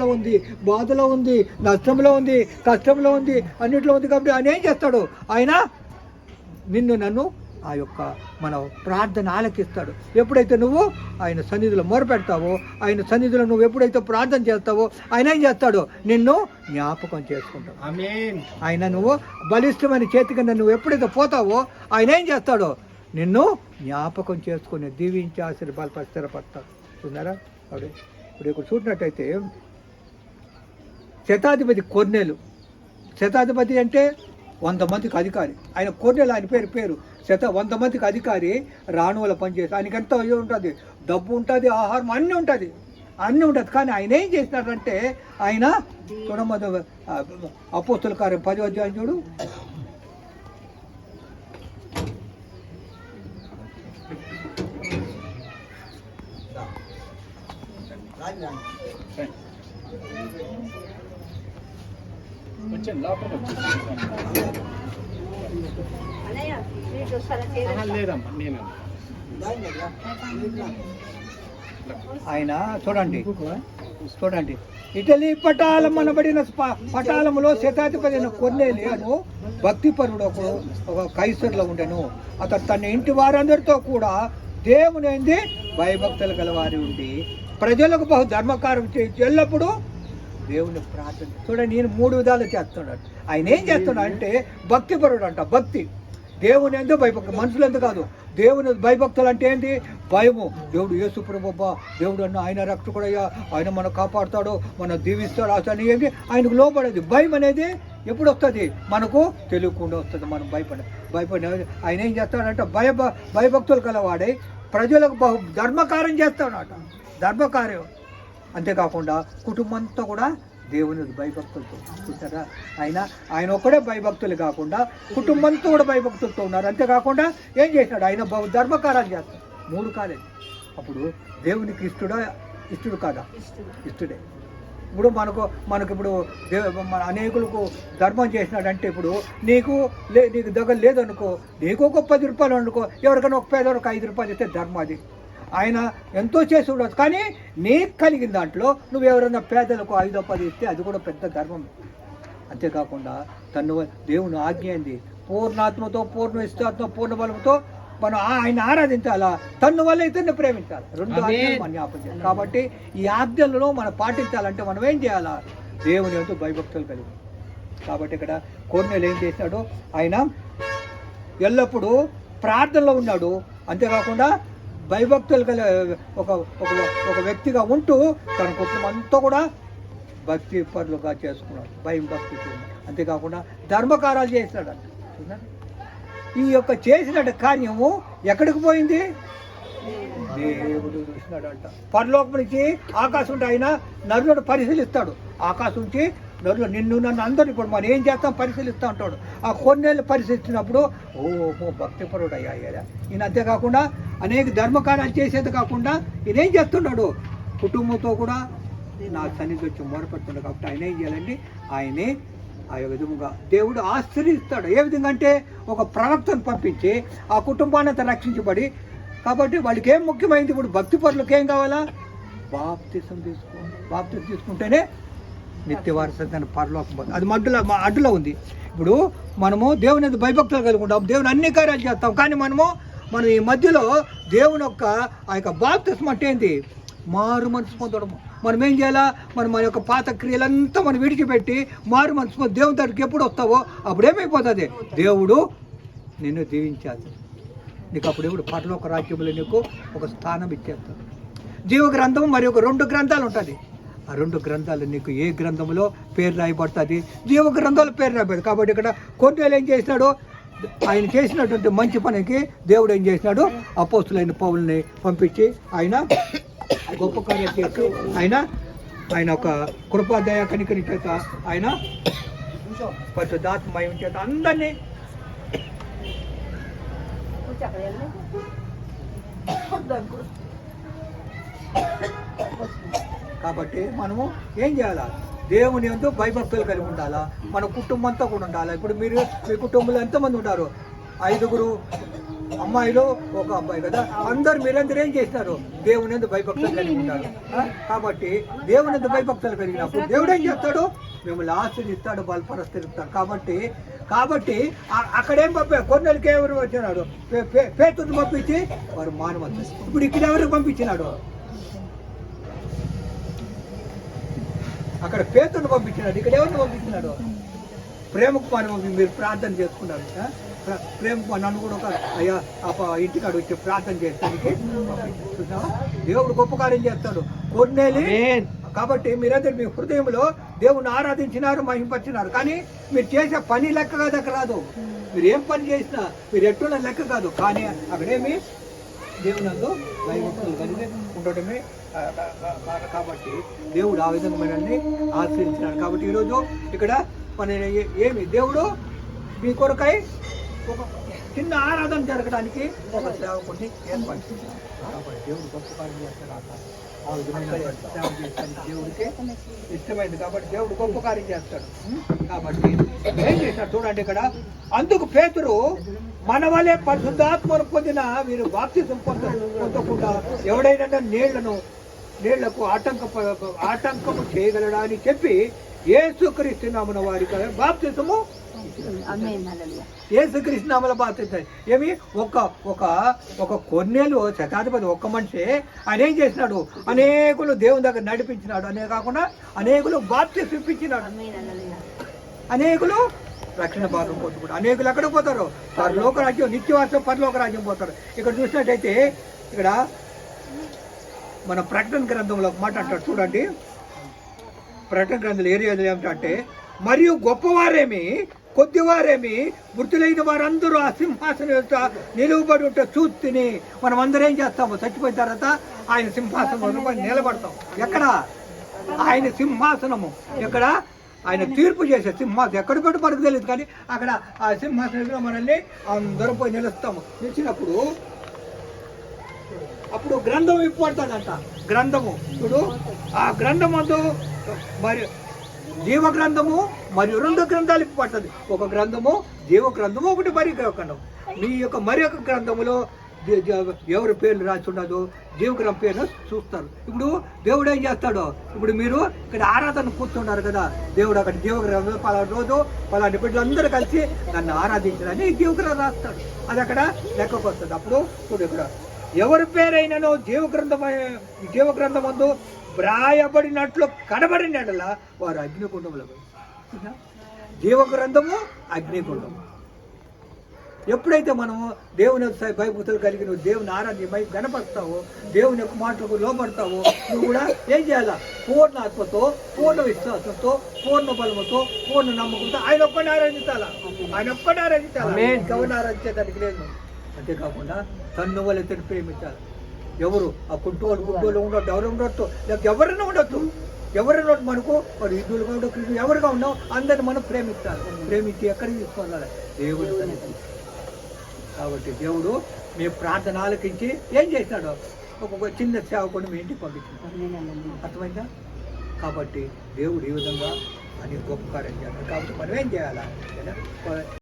ఉంది బాధలో ఉంది నష్టంలో ఉంది కష్టంలో ఉంది అన్నిట్లో ఉంది కాబట్టి ఆయన ఏం చేస్తాడు? ఆయన నిన్ను నన్ను ఆ యొక్క మన ప్రార్థన ఆలకిస్తాడు. ఎప్పుడైతే నువ్వు ఆయన సన్నిధిలో మొరపెడతావో ఆయన సన్నిధిలో నువ్వు ఎప్పుడైతే ప్రార్థన చేస్తావో ఆయన ఏం చేస్తాడు? నిన్ను జ్ఞాపకం చేసుకుంటాడు. ఆయన నువ్వు బలిష్టమైన చేతి కింద నువ్వు ఎప్పుడైతే పోతావో ఆయన ఏం చేస్తాడో? నిన్ను జ్ఞాపకం చేసుకుని దీవించి ఆశీర్వాద స్థిరపడతాడు చూన్నారా అప్పుడు ఇప్పుడు ఇక్కడ చూసినట్టయితే శతాధిపతి కొర్నేలు. శతాధిపతి అంటే వంద మందికి అధికారి. ఆయన కొన్నేలు ఆయన పేరు పేరు. శత వంద మందికి అధికారి రాణువుల పనిచేసి ఆయనకి ఎంత ఉంటుంది. డబ్బు ఉంటుంది ఆహారం అన్నీ ఉంటుంది. అన్నీ ఉంటుంది. కానీ ఆయన ఏం చేసినారంటే ఆయన చూడమద అపోస్తుల కార్యం. పది అధ్యాయం చూడు. లేదమ్మా నేను ఆయన చూడండి. చూడండి. ఇటలీ పటాలం అనబడిన పటాలములో శతాధిపతి అయిన కొన్నేలియను భక్తిపరుడు ఒక ఒక కైసర్లో ఉండెను. అతడు తన ఇంటి వారందరితో కూడా దేవుని భయభక్తులు గలవారి ఉండి. ప్రజలకు బహు ధర్మకారం చేసి ఎల్లప్పుడూ దేవుని ప్రార్థన చూడండి నేను మూడు విధాలు చేస్తున్నాడు. ఆయన ఏం చేస్తున్నాడు అంటే భక్తిపరుడు అంట భక్తి. దేవుని ఎందుకు భయభక్తులు మనుషులు ఎందుకు కాదు. దేవుని భయభక్తులు అంటే ఏంటి? భయము. దేవుడు యేసు ప్రభు దేవుడు అన్న ఆయన రక్షకుడయ్యా ఆయన మనం కాపాడుతాడు మనం దీవిస్తాడు అసలు ఏంటి? ఆయనకు లోపడేది భయం అనేది ఎప్పుడు వస్తుంది? మనకు తెలియకుండా వస్తుంది. మనం భయపడ భయపడి ఆయన ఏం చేస్తాడంటే భయ భయభక్తులు కలవాడై ప్రజలకు బహు ధర్మకార్యం చేస్తాడట. ధర్మకార్యం. అంతేకాకుండా కుటుంబంతో కూడా దేవుని భయభక్తులతో చూసారా ఆయన ఆయన ఒక్కడే భయభక్తులు కాకుండా కుటుంబంతో కూడా భయభక్తులతో ఉన్నారు. అంతేకాకుండా ఏం చేశాడు? ఆయన బహు ధర్మకారాలు చేస్తాడు. మూడు కాలేదు అప్పుడు దేవునికి ఇష్టడా? ఇష్టడు కాదా? ఇష్టడే. ఇప్పుడు మనకు మనకు ఇప్పుడు దేవ మన అనేకులకు ధర్మం చేసినాడంటే ఇప్పుడు నీకు లే నీకు దగ్గర లేదనుకో నీకు ఒక పది రూపాయలు అనుకో ఎవరికైనా ఒక పేదవారికి ఐదు రూపాయలు ఇస్తే ధర్మం అది. ఆయన ఎంతో చేసి ఉండొచ్చు. కానీ నీకు కలిగిన దాంట్లో నువ్వు ఎవరైనా పేదలకు ఐదో పది ఇస్తే అది కూడా పెద్ద ధర్మం. అంతేకాకుండా తను దేవుని ఆజ్ఞ ఏంది? పూర్ణాత్మతో పూర్ణ ఇష్టాత్మ పూర్ణ బలంతో మనం ఆయన ఆరాధించాలా? తన్ను వల్ల ఇతన్ని ప్రేమించాలి? రెండు జ్ఞాపకం చేయాలి. కాబట్టి ఈ ఆజ్ఞలను మనం పాటించాలంటే మనం ఏం చేయాలా? దేవుని ఎంతో భయభక్తులు కలిగి. కాబట్టి ఇక్కడ కోర్నెలు ఏం చేశాడు ఆయన ఎల్లప్పుడూ ప్రార్థనలో ఉన్నాడు. అంతేకాకుండా భయభక్తులు గల ఒక ఒక ఒక వ్యక్తిగా ఉంటూ తన కుటుంబం అంతా కూడా భక్తి పరులుగా చేసుకున్నాడు. భయం భక్తి అంతేకాకుండా ధర్మకారాలు చేసినాడు అంట ఈ యొక్క చేసిన కార్యము ఎక్కడికి పోయింది? దేవుడు చూసినాడంట. పరలోకం నుంచి ఆకాశం ఉంటే ఆయన నరుడు పరిశీలిస్తాడు. ఆకాశం నుంచి నరులు నిన్ను నన్ను అందరూ ఇప్పుడు మనం ఏం చేస్తాం? పరిశీలిస్తూ ఉంటాడు ఆ కొన్నేళ్ళు పరిశీలించినప్పుడు ఓహో భక్తిపరుడు అయ్యా అయ్యా. ఈయన అంతేకాకుండా అనేక ధర్మకార్యాలు చేసేది కాకుండా ఈయన ఏం చేస్తున్నాడు? కుటుంబంతో కూడా నా సన్నిధి వచ్చి మొరపెడుతున్నాడు కాబట్టి ఆయన ఏం చేయాలండి? ఆయనే ఆ విధముగా దేవుడు ఆశ్రయిస్తాడు. ఏ విధంగా అంటే ఒక ప్రవక్తను పంపించి ఆ కుటుంబాన్ని అంతా రక్షించబడి కాబట్టి వాళ్ళకి ఏం ముఖ్యమైనది ఇప్పుడు భక్తి పరులకు ఏం కావాలా? బాప్తిసం తీసుకో బాప్తిసం తీసుకుంటేనే నిత్య వారసత్వాన్ని పరలోక అది మడ్డులో మా అడ్డులో ఉంది. ఇప్పుడు మనము దేవుని మీద భయభక్తులు కలిగి ఉంటాం దేవుని అన్ని కార్యాలు చేస్తాం. కానీ మనము మనం ఈ మధ్యలో దేవుని యొక్క ఆ యొక్క బాప్తిస్మ అంటే ఏంటి? మారు మనసు పొందడము. మనం ఏం చేయాలా? మనం మన యొక్క పాత క్రియలంతా మనం విడిచిపెట్టి మారు మనసు దేవుని దగ్గరికి ఎప్పుడు వస్తావో అప్పుడు ఏమైపోతుంది? దేవుడు నిన్ను దీవించాలి. నీకు అప్పుడు ఎప్పుడు పరలోక రాజ్యంలో నీకు ఒక స్థానం ఇచ్చేస్తాడు. జీవ గ్రంథం మరి ఒక రెండు గ్రంథాలు ఉంటుంది. ఆ రెండు గ్రంథాలు నీకు ఏ గ్రంథంలో పేరు రాయబడుతుంది? జీవ గ్రంథాలు పేరు రాయబడుతుంది. కాబట్టి ఇక్కడ కొన్నేళ్ళు ఏం చేసినాడు? ఆయన చేసినటువంటి మంచి పనికి దేవుడు ఏం చేసినాడు? అపోస్తులైన పౌల్ని పంపించి ఆయన గొప్ప కార్యం చేసి ఆయన ఆయన ఒక కృపాదయ కనికరి చేత ఆయన పరిశుద్ధాత్మయం చేత అందరినీ Thank you. కాబట్టి మనము ఏం చేయాలా? దేవుని ఎందు భయభక్తులు కలిగి ఉండాలా? మన కుటుంబంతో కూడా ఉండాలా? ఇప్పుడు మీరు మీ కుటుంబంలో ఎంతమంది ఉంటారు? ఐదుగురు అమ్మాయిలు ఒక అబ్బాయి కదా? అందరు మీరందరూ ఏం చేసినారు దేవుని ఎందు భయభక్తులు కలిగి ఉంటారు. కాబట్టి దేవుని ఎందు భయభక్తులు కలిగినప్పుడు దేవుడు ఏం చేస్తాడు? మిమ్మల్ని ఆశీర్దిస్తాడు బలపరుస్తాడు. కాబట్టి కాబట్టి అక్కడేం పంపా? కొన్నెలకి ఎవరు వచ్చినాడు పే- పే- పేతుని పంపించి వారు మానవచ్చు ఇప్పుడు ఇక్కడ ఎవరికి పంపించినాడు అక్కడ పేతుని పంపించినాడు ఇక్కడ ఎవరిని పంపించినాడు? ప్రేమ కుమార్ మీరు ప్రార్థన చేసుకున్నారు ప్రేమ కుమార్ నన్ను కూడా ఒక అయ్యా ఆ ఇంటికాడ వచ్చి ప్రార్థన చేస్తానికి? దేవుడు గొప్ప కార్యం చేస్తాడు. కొన్నేలి కాబట్టి మీరందరూ మీ హృదయంలో దేవుని ఆరాధించినారు మహింపరిచినారు. కానీ మీరు చేసే పని లెక్క కాదు అక్కడ రాదు. మీరు ఏం పని చేసినా మీరు ఎట్టున్న లెక్క కాదు. కానీ అక్కడేమి దేవునందు భయభక్తులు కలిగి ఉండటమే కాబట్టి దేవుడు ఆ విధంగా మనల్ని ఆశ్రయించినాడు. కాబట్టి ఈరోజు ఇక్కడ మన ఏమి? దేవుడు మీ కొరకై ఒక చిన్న ఆరాధన జరగడానికి ఒక సేవకుడిని ఏర్పాటు కాబట్టి దేవుడు గొప్ప కార్యం చేస్తాడు ఆ విధమైన సేవ దేవుడికి ఇష్టమైంది. కాబట్టి దేవుడు గొప్ప కార్యం చేస్తాడు. కాబట్టి ఏం చేశాడు చూడండి ఇక్కడ. అందుకు పేతురు మన వలె పరిశుద్ధాత్మను పొందిన వీరు బాప్తిజం పొంద పొందకుండా ఎవడైనా నీళ్ళను నీళ్ళకు ఆటంక ఆటంకము చేయగలడా అని చెప్పి ఏసుక్రీస్తునామన వారికి బాప్తిజము ఏసుకృష్ణామల బాధ్యత ఏమి? ఒక ఒక ఒక కొన్నేళ్ళు శతాధిపతి ఒక్క మనిషి ఆయన ఏం చేసినాడు? అనేకులు దేవుని దగ్గర నడిపించినాడు. అనే కాకుండా అనేకులు బాప్తి చూపించినాడు అనేకులు రక్షణ భాగం పొందుకుంటారు అనేకులు ఎక్కడ పోతారు? వారు లోకరాజ్యం నిత్యవాసం పరలోక రాజ్యం పోతారు. ఇక్కడ చూసినట్టయితే ఇక్కడ మన ప్రకటన గ్రంథంలో ఒక మాట అంటారు చూడండి. ప్రకటన గ్రంథాలు ఏరియా ఏమిటంటే మరియు గొప్పవారేమి కొద్దివారేమి మృతులైన వారందరూ ఆ సింహాసనం యొక్క నిలువబడి ఉంటే చూస్తుని మనం అందరం ఏం చేస్తాము? చచ్చిపోయిన తర్వాత ఆయన సింహాసనం నిలబడతాం. ఎక్కడ? ఆయన సింహాసనము. ఎక్కడ? ఆయన తీర్పు చేసే సింహాసనం ఎక్కడ పెట్టి మనకు తెలియదు కానీ అక్కడ ఆ సింహాసనంలో మనల్ని అందరం పోయి నిలుస్తాము. నిలిచినప్పుడు అప్పుడు గ్రంథం ఇప్పబడతాడంట గ్రంథము. ఇప్పుడు ఆ గ్రంథమందు మరి జీవ గ్రంథము మరియు రెండు గ్రంథాలు ఇప్పబడుతుంది ఒక గ్రంథము జీవ గ్రంథము ఒకటి మరి గ్రంథం. మీ యొక్క మరి యొక్క గ్రంథములో ఎవరి పేర్లు రాసి ఉండదు జీవగ్రంథం పేరు చూస్తారు. ఇప్పుడు దేవుడు ఏం చేస్తాడు? ఇప్పుడు మీరు ఇక్కడ ఆరాధన కూర్చున్నారు కదా దేవుడు అక్కడ దేవగ్రహం పలానా రోజు పలాంటి బిడ్డలు అందరూ కలిసి నన్ను ఆరాధించాలని జీవగ్రంథం రాస్తాడు. అది అక్కడ లెక్కకు వస్తుంది. అప్పుడు చూడు ఇక్కడ ఎవరి పేరైనను జీవగ్రంథం జీవగ్రంథం ముందు బ్రాయబడినట్లు కనబడిన వారు అగ్నికుండంలో పోయి. జీవగ్రంథము అగ్నికుండం ఎప్పుడైతే మనము దేవుని భయభూతులు కలిగి నువ్వు దేవుని ఆరాధ్యమై గణపరుస్తావో దేవుని యొక్క మాటలకు లోపడతావో నువ్వు కూడా ఏం చేయాలా? పూర్ణ ఆత్మతో పూర్ణ విశ్వాసంతో పూర్ణ బలముతో పూర్ణ నమ్మకంతో ఆయన ఒక్కడిని ఆరాధించాలా? ఆయన ఒక్కడిని ఆరాధించాలా? ఎవరిని ఆరాధించేదానికి లేదు. అంతేకాకుండా తన్ను వాళ్ళ ప్రేమించాలి. ఎవరు? ఆ కుంటోళ్ళు గుడ్డోళ్ళు ఉండొద్దు ఎవరు ఉండొద్దు. లేకపోతే ఎవరైనా ఉండొద్దు. ఎవరైనా మనకు. వాడు హిందువులుగా ఉండవు ఎవరుగా ఉన్నావు అందరిని మనం ప్రేమించాలి. ప్రేమించి ఎక్కడికి తీసుకోవాలి దేవుడి. కాబట్టి దేవుడు మీ ప్రార్థన ఆలకించి ఏం చేశాడు ఒక చిన్న సేవకుని మీ ఇంటికి పంపించాడు. అర్థమైందా? కాబట్టి దేవుడు ఈ విధంగా అని గొప్ప కార్యం చేస్తాడు. కాబట్టి మనం ఏం చేయాలా?